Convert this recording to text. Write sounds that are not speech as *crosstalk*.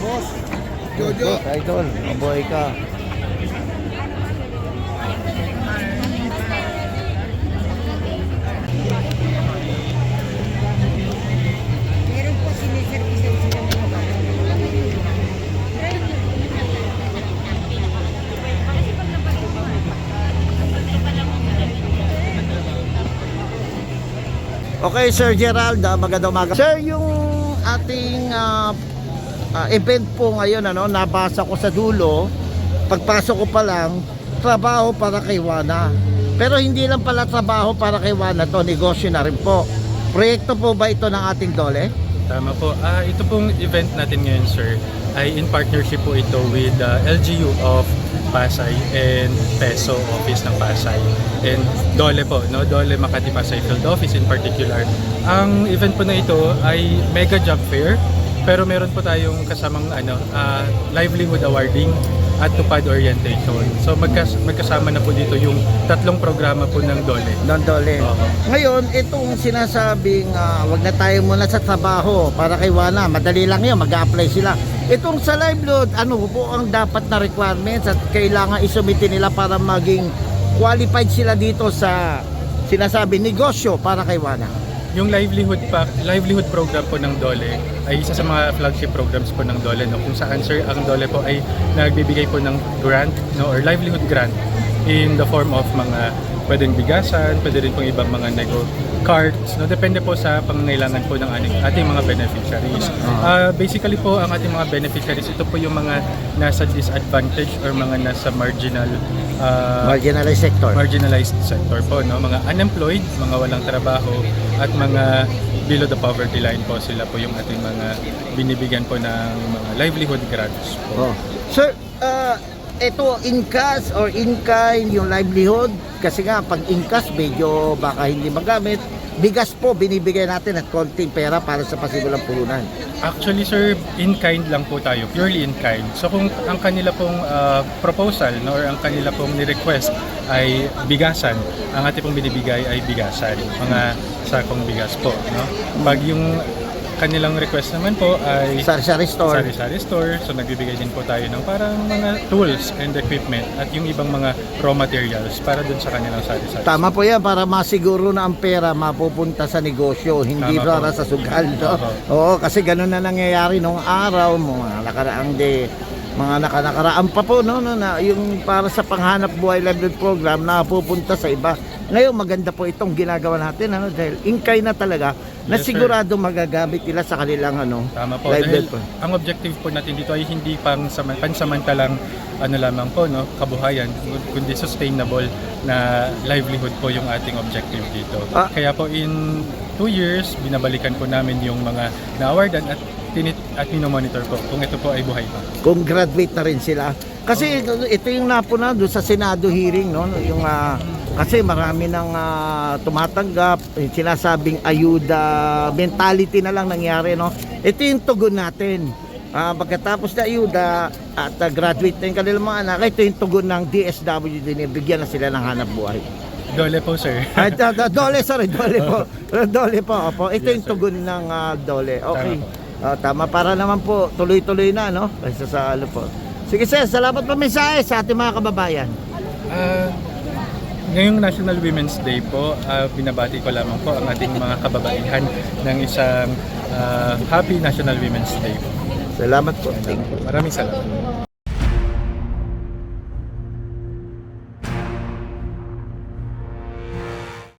Boss, Jojo. Idol, mabuhay ka. Okay, Sir Gerald, ah, magandang umaga. Sir, yung ating ah, ah, event po ngayon, ano, nabasa ko sa dulo, pagpasok ko pa lang, trabaho para kay Wana. Pero hindi lang pala trabaho para kay Wana to, negosyo na rin po. Proyekto po ba ito ng ating dole? Tama po. Ah, ito pong event natin ngayon, sir, ay in partnership po ito with the LGU of Pasay and PESO Office ng Pasay. And Dole po, no? Dole Makati Pasay Field Office in particular. Ang event po na ito ay mega job fair, pero meron po tayong kasamang ano, ah, livelihood awarding at tupad orientation. So magkas magkasama na po dito yung tatlong programa po ng Dole. ng dole. Oo. Ngayon, itong sinasabing ah, wag na tayo muna sa trabaho para kay Wana, madali lang yun, mag-apply sila. Itong sa live load, ano po ang dapat na requirements at kailangan isumite nila para maging qualified sila dito sa sinasabi negosyo para kay Wana. Yung livelihood pa, livelihood program po ng Dole ay isa sa mga flagship programs po ng Dole no kung saan sir ang Dole po ay nagbibigay po ng grant no or livelihood grant in the form of mga pwedeng bigasan, pwede rin pong ibang mga nego cards, no? Depende po sa pangangailangan po ng ating, ating mga beneficiaries. Ah, basically po, ang ating mga beneficiaries, ito po yung mga nasa disadvantage or mga nasa marginal ah, Marginalized sector. marginalized sector po, no? Mga unemployed, mga walang trabaho, at mga below the poverty line po sila po yung ating mga binibigyan po ng mga livelihood grants po. Oh. Sir, uh, ito in cash or in kind yung livelihood kasi nga pag in cash medyo baka hindi magamit bigas po binibigay natin at konting pera para sa pasigulang puhunan Actually sir, in kind lang po tayo, purely in kind. So kung ang kanila pong ah, proposal no, or ang kanila pong ni-request ay bigasan, ang ating pong binibigay ay bigasan, mga sakong bigas po. No? Pag yung kanilang request naman po ay sari-sari store sari-sari store. So nagbibigay din po tayo ng parang mga tools and equipment at yung ibang mga raw materials para dun sa kanilang sari-sari. Tama po yan para masiguro na ang pera mapupunta sa negosyo, hindi Tama para po. sa sugal. No? Opo. Oo, kasi ganun na nangyayari nung araw, mga nakaraang de, mga nakanakaraan pa po, no, no, na yung para sa panghanap buhay livelihood program na pupunta sa iba. Ngayon, maganda po itong ginagawa natin, ano, dahil inkay na talaga, na Yes, sir. sigurado magagamit nila sa kanilang, ano, Tama po. Dahil po. ang objective po natin dito ay hindi pang sama- pansamantalang ano lamang po, no, kabuhayan, kundi sustainable na livelihood po yung ating objective dito. Ah. Kaya po in two years, binabalikan po namin yung mga na-awardan at tinit at minomonitor po kung ito po ay buhay pa. kung graduate na rin sila. Kasi ito yung napuna doon sa Senado hearing, no? Yung, ah, kasi marami nang ah, tumatanggap, yung sinasabing ayuda, mentality na lang nangyari, no? Ito yung tugon natin. Ah, pagkatapos na ayuda at ah, graduate na yung kanilang mga anak, ito yung tugon ng DSWD, bigyan na sila ng hanap buhay. Dole po, sir. Ay, do- do- dole, sorry, dole po. *laughs* Dole po, opo. Ito Yes, yung sir. tugon ng ah, dole. Okay. Tama Ah, tama, para naman po, tuloy-tuloy na, no? Kaysa sa ano po. Sige, sir, salamat pa mensahe sa ating mga kababayan. Ah, ngayong National Women's Day po, ah, binabati ko lamang po ang ating mga kababaihan ng isang ah, Happy National Women's Day po. Salamat po. Thank you. Maraming salamat.